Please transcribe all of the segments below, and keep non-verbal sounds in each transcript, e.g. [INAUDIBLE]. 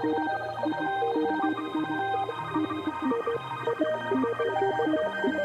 Thank you.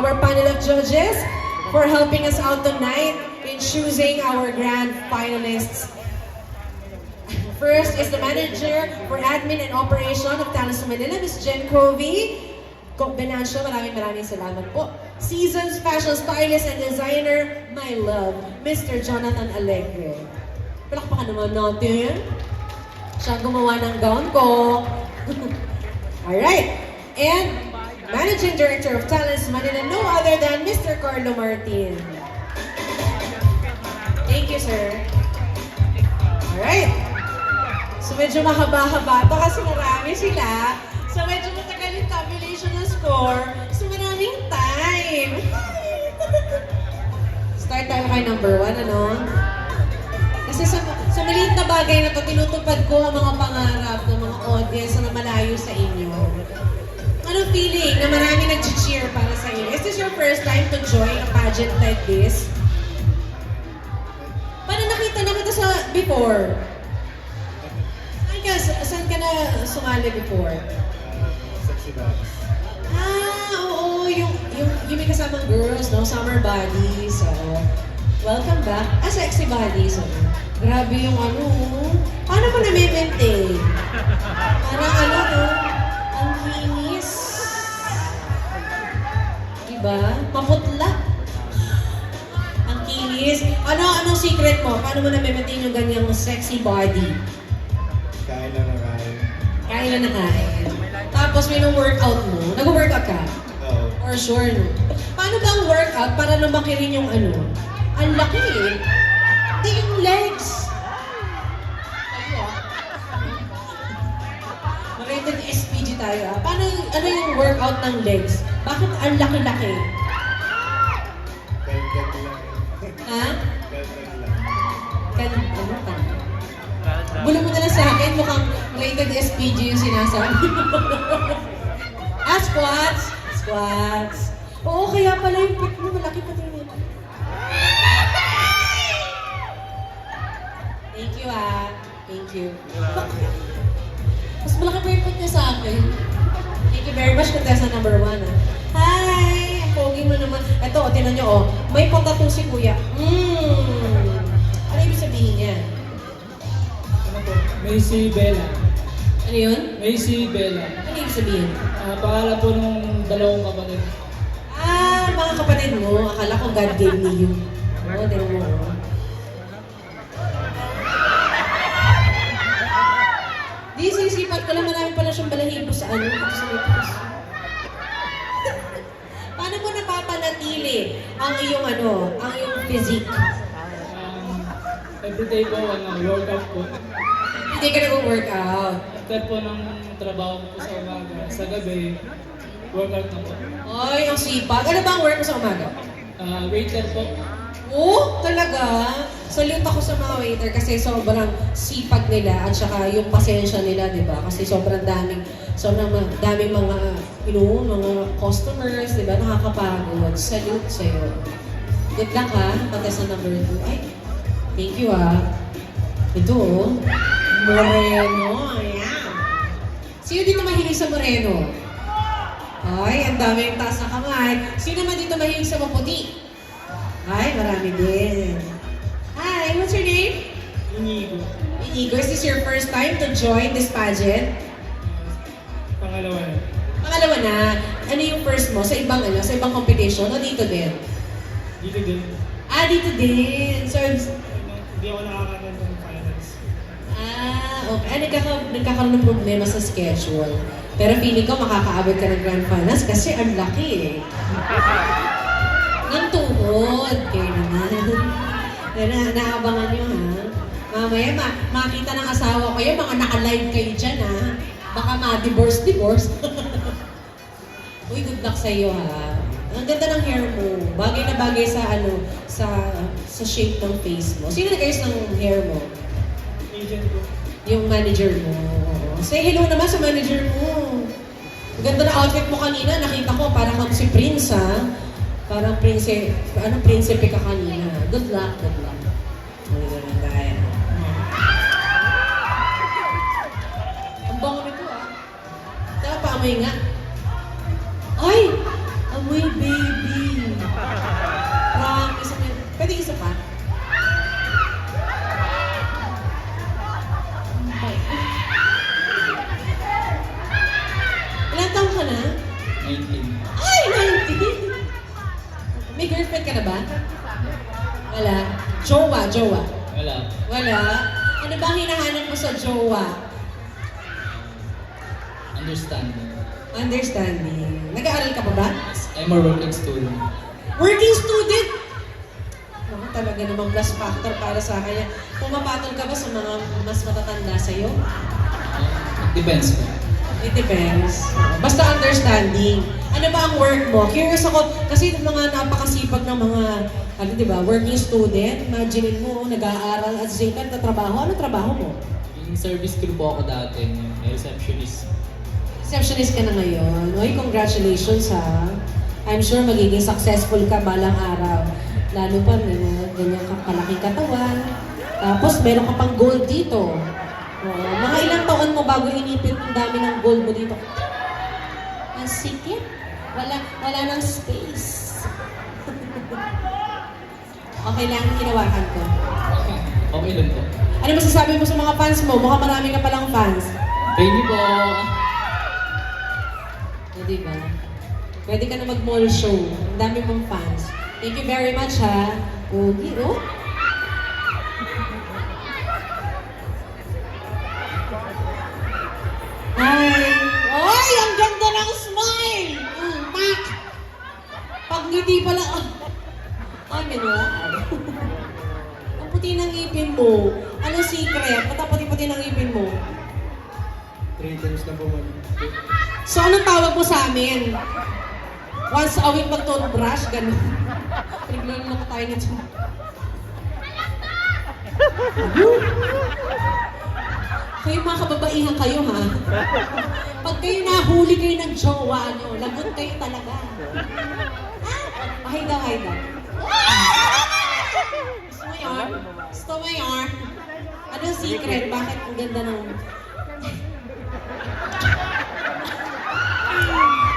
Our panel of judges for helping us out tonight in choosing our grand finalists. First is the manager for admin and operation of Talos Manila, Ms. Jen Covey. Benancio, maraming maraming salamat po. Seasons fashion stylist and designer, my love, Mr. Jonathan Alegre. Palakpakan naman natin. Siya gumawa ng gown ko. [LAUGHS] Alright. And Managing Director of Talents Manila, no other than Mr. Carlo Martin. Thank you, sir. Alright. So medyo mahaba-haba to kasi marami sila. So medyo matagal yung tabulation ng score. So maraming time. Start tayo kay number one, ano? Kasi sa, sa maliit na bagay na to, tinutupad ko ang mga pangarap ng mga audience na malayo sa inyo. Anong feeling na marami nag-cheer para sa inyo? Is this your first time to join a pageant like this? Paano nakita naman ito sa before? Saan ka, saan ka na sumali before? Sexy. Ah, oo, yung, yung, yung may kasamang girls, no? Summer bodies, oo. Welcome back. Ah, sexy bodies, oo. Grabe yung ano, paano mo na-maintain? Parang ano, no? Ang kinis. Diba? Maputla. Ang kinis. Ano, anong secret mo? Paano mo na-maintain yung ganyang sexy body? Kain na na kain. Kain na na kain. Tapos may nung workout mo. Nag-workout ka? Oo. For sure, no? Paano ba ang workout para lumaki rin yung ano? Ang laki eh. Hindi yung legs. Ah. Rated SPG tayo ah. Paano, ano yung workout ng legs? Bakit ang laki-laki? Ha? Kan, ano ka? Bulo mo na lang sa akin, mukhang rated SPG yung sinasabi. [LAUGHS] ah, squats! Squats! Oo, kaya pala yung pit mo malaki pati yun. Thank you ah. Thank you. Mas malaki pa yung pit niya sa akin. Thank you very much, contestant number one ah. Hi! Ang pogi mo naman. Ito, oh, tinan nyo oh. May patato si kuya. Mmm! Ano ibig sabihin yan? Ano po? Macy Bella. Ano yun? Macy Bella. Ano ibig sabihin? Ah, pangalan po nung dalawang kapatid. Ah, mga kapatid mo, akala ko God gave me you. [LAUGHS] Oo, di mo. oh. Di, sisipat ko lang, marami balahibo sa ano, sa. [LAUGHS] Paano mo napapanatili ang iyong ano, ang iyong physique? Everyday po, ano, workout po. Hindi ka nag-workout. After po ng trabaho ko sa umaga, sa gabi, workout na po. Ay, ang sipag. Ano ba ang work mo sa umaga? Ah, waiter po. Oo, talaga. Salute ako sa mga waiter kasi sobrang sipag nila at saka yung pasensya nila, di ba? Kasi sobrang daming, sobrang daming mga, you know, mga customers, di ba? Nakakapagod. Salute sa'yo. Good luck ha, contestant number two. Ay, thank you ah. Ito oh. Moreno. Ayan. Sino dito mahilig sa Moreno? Ay, ang dami yung taas na kamay. Sino naman dito mahilig sa maputi? Ay, marami din. Hi, what's your name? Inigo. Inigo, is this your first time to join this pageant? Pangalawa na. Pangalawa na, ano yung first mo? Sa ibang ano? Sa ibang competition o dito din? Dito din. Ah, dito din. So, Hindi ako nakakaganda ng finals. ah, okay. Ah, nagkaka- nagkakaroon ng problema sa schedule. Pero feeling ko makakaabot ka ng grand finals kasi ang laki eh. [LAUGHS] Ng tuhod. Kayo naman. Na, naabangan nyo ha. Mamaya ma makita ng asawa ko yan, mga naka-live kayo dyan ha. Baka ma-divorce, divorce. [LAUGHS] Uy, good luck sa'yo ha. Ang ganda ng hair mo. Bagay na bagay sa ano, sa sa shape ng face mo. Sino nag-ayos ng hair mo? Agent po. Yung manager mo. Say hello naman sa manager mo. Ang ganda na outfit mo kanina. Nakita ko, parang kang si Prince, ha? Parang prince, ano, prinsipe ka kanina. Good luck, good luck. Ang ganda tayo. Ang bango nito, ah. Tara pa, amoy nga. Jowa. Wala. Wala. Ano ba ang hinahanap mo sa jowa? Understanding. Understanding. Nag-aaral ka pa ba? I'm a working student. Working student! Ako talaga namang plus factor para sa akin. yan. Pumapatol ka ba sa mga mas matatanda sa'yo? Depends po. It depends. Basta understanding. Ano ba ang work mo? Curious ako, kasi yung mga napakasipag ng mga, ano di ba, working student, imagine mo, nag-aaral at same time, tatrabaho. Ano trabaho mo? Yung service crew po ako dati, may receptionist. Receptionist ka na ngayon. Oy, congratulations ha. I'm sure magiging successful ka balang araw. Lalo pa, may mga ganyan kang kalaking katawan. Tapos, meron ka pang gold dito. Oo, mga ilang taon mo bago inipit ang dami ng gold mo dito. Ang sikip. Wala, wala nang space. [LAUGHS] okay lang, kinawakan ko. Okay lang po. Ano masasabi mo sa mga fans mo? Mukhang marami ka palang fans. Thank you po. O, diba? Pwede ka na mag-mall show. Ang dami mong fans. Thank you very much, ha? Pogi, oh. Ngiti pala, ah. Ay, menuan. Ang puti ng ngipin mo. Ano secret? Ba't ang puti-puti ng ngipin mo? Three times na man. So, anong tawag mo sa amin? Once a week mag-toothbrush, ganun. Pinaglulunok tayo na dyan. Kayo mga kababaihan kayo, ha? Pag kayo nahuli kayo ng jowa nyo, lagot kayo talaga. Ay daw, ay daw. Gusto mo yun? Gusto mo yun? Anong secret? Bakit ang ganda ng...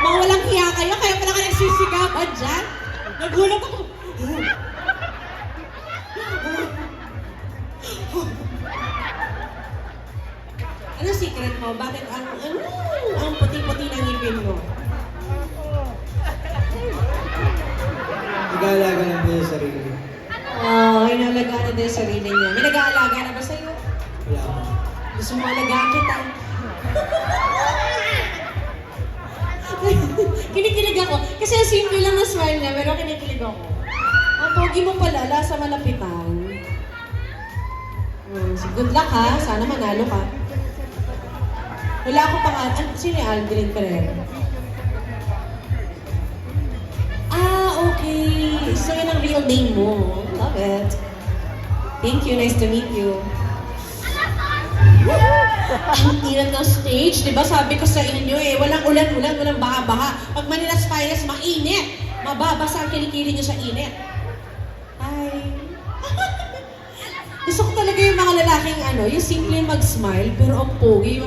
Mga walang hiya kayo, kaya pala ka nagsisigawan dyan. Nagulat ako. Ano secret mo? Bakit ang, ano, ang puti-puti ng ngipin mo? Nag-aalaga lang po yung sarili. Oh, inalaga na din yung sarili niya. May nag-aalaga na ba sa'yo? Wala po. Gusto mo alagaan kita? [LAUGHS] kinikilig ako. Kasi ang simple lang ng smile niya, pero kinikilig ako. Ang pogi mo pala, lasa malapitan. Hmm, so good luck ha. Sana manalo ka. Wala ako pang... Ano, sino yung Aldrin Pereira? Okay. So yun ang real name mo. Love it. Thank you. Nice to meet you. Ang init ng stage, di ba? Sabi ko sa inyo eh, walang ulan-ulan, walang baha-baha. Pag Manilas Finest, mainit. Mababasa ang kilikili nyo sa init. Ay. [LAUGHS] Gusto ko talaga yung mga lalaking ano, yung simple mag-smile, pero ang pogi.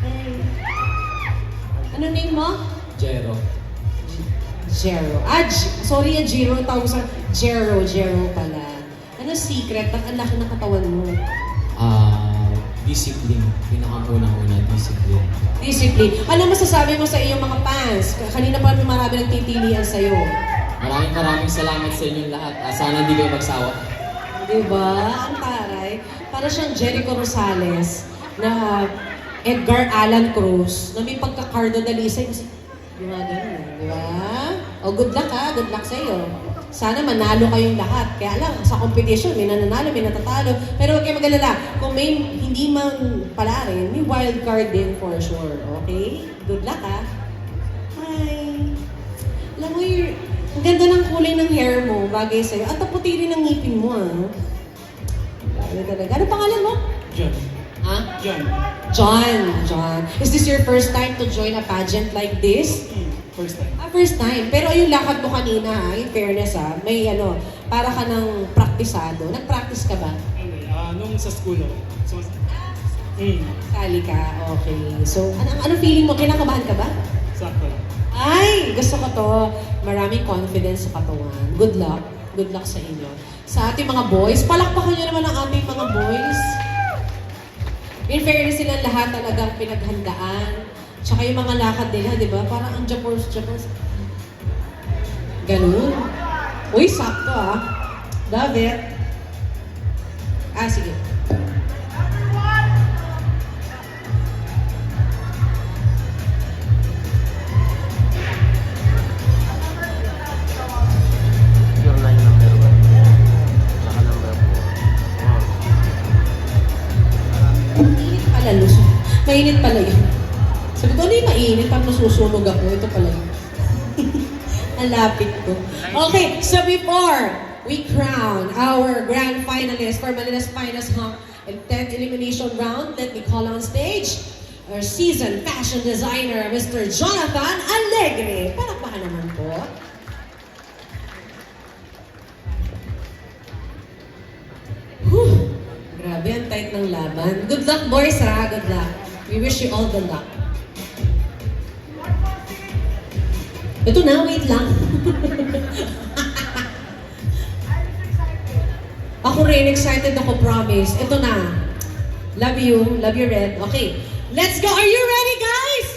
Ay. Ano name mo? Jero. Jero. Ah, J- sorry, ah, Jero. Tawag sa Jero. Jero pala. Ano secret? Ba't ang laki ng katawan mo? Ah, discipline. Pinakamunang-una, discipline. Discipline. Ano masasabi mo sa iyong mga fans? Kanina pa marami nagtitilian sa'yo. Maraming maraming salamat sa inyong lahat. Ah, sana hindi kayo magsawa. Di ba? Ang taray. Para siyang Jericho Rosales na Edgar Allan Cruz na may pagka-cardo dalisay kasi yung mga ganun, di ba? O good luck ha, good luck sa'yo. Sana manalo kayong lahat. Kaya lang, sa competition, may nananalo, may natatalo. Pero huwag kayo mag-alala. Kung may hindi man pala rin, may wild card din for sure. Okay? Good luck ha. Hi. Alam mo, ang ganda ng kulay ng hair mo, bagay sa'yo. At ang puti rin ng ngipin mo, ah. Grabe talaga. Ano pangalan mo? John. Ha? John. John, John. Is this your first time to join a pageant like this? First time. Ah, first time. Pero yung lakad mo kanina, ha, in fairness ha, may ano, para ka ng praktisado. Nag-practice ka ba? Hindi, ah, nung sa school ako. So, hmm, Sali ka, okay. So, ano, ano feeling mo? Kinakabahan ka ba? sakto lang. Ay, gusto ko to. Maraming confidence sa katawan. Good luck. Good luck sa inyo. Sa ating mga boys, palakpakan nyo naman ang ating mga boys. In fairness silang lahat talagang pinaghandaan. Tsaka yung mga lakad nila, di ba? Parang ang japors, japors. Ganun. Uy, sakto ah. Love it. Ah, sige. Nasusunog ako, ito pala yun. [LAUGHS] Ko. Okay, so before we crown our grand finalist for Manila's Finest Hunk and 10th elimination round, let me call on stage our seasoned fashion designer, Mr. Jonathan Alegre. Palakpakan naman po. Whew. Grabe, ang tight ng laban. Good luck, boys, ha? Good luck. We wish you all the luck. Ito na, wait lang. ako rin, excited ako, promise. Ito na. Love you. Love you, Red. Okay, let's go. Are you ready, guys?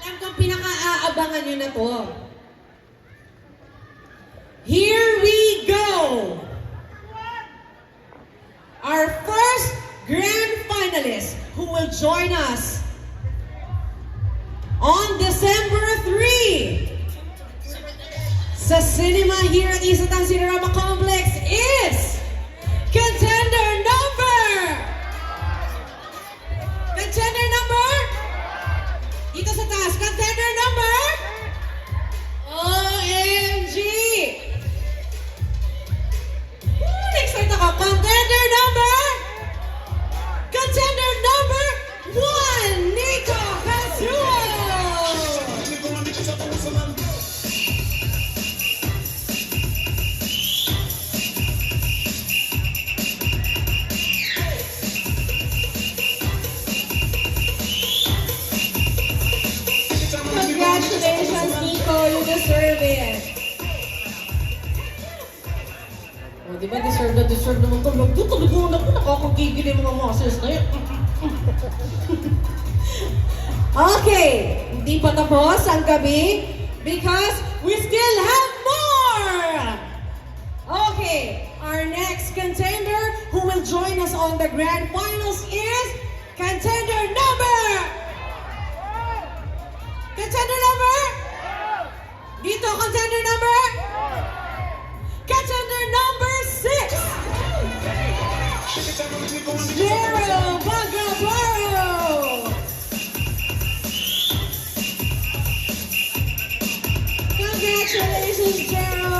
Alam kong pinaka-aabangan nyo na to. Here we go! our first grand finalist who will join us on December 3 sa cinema here at Isatang Cinerama Complex di ba deserve na deserve naman ito. Magdo talaga ako nakakagigil yung mga muscles na yun. [LAUGHS] okay, hindi pa tapos ang gabi because we still have more! Okay, our next contender who will join us on the grand finals is contender number... Contender number... Dito, contender number... Jero Bagabaro. Congratulations, Jero.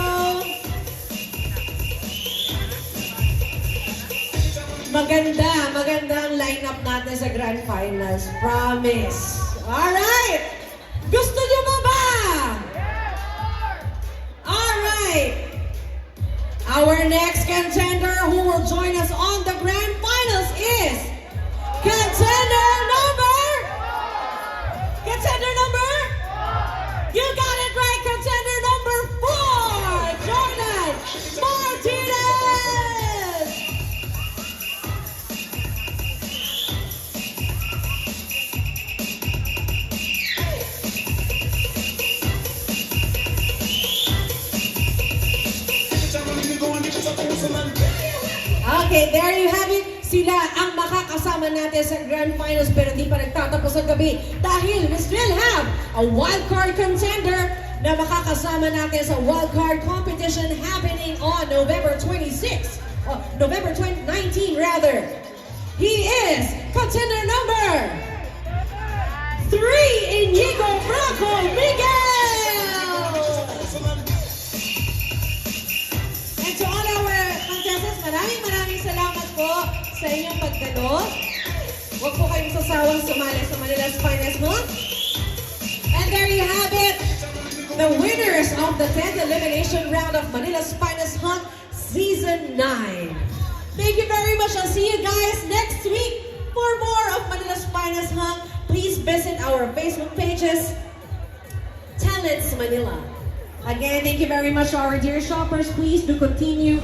Maganda, maganda ang lineup natin sa Grand Finals. Promise. Alright! Gusto niyo ba ba? Alright! Our next contender who will join us Okay, there you have it. Sila ang makakasama natin sa Grand Finals pero hindi pa nagtatapos ang gabi dahil we still have a wildcard contender na makakasama natin sa wildcard competition happening on November 26, oh, November 2019 rather. He is contender number 3, Inigo Franco Miguel! And to all our contestants, maraming maraming sa inyong. Huwag po kayong sasawang sumali sa Manila's Finest Month. And there you have it. The winners of the 10th elimination round of Manila's Finest Hunt Season 9. Thank you very much. I'll see you guys next week for more of Manila's Finest Hunt. Please visit our Facebook pages, Talents Manila. Again, thank you very much to our dear shoppers. Please do continue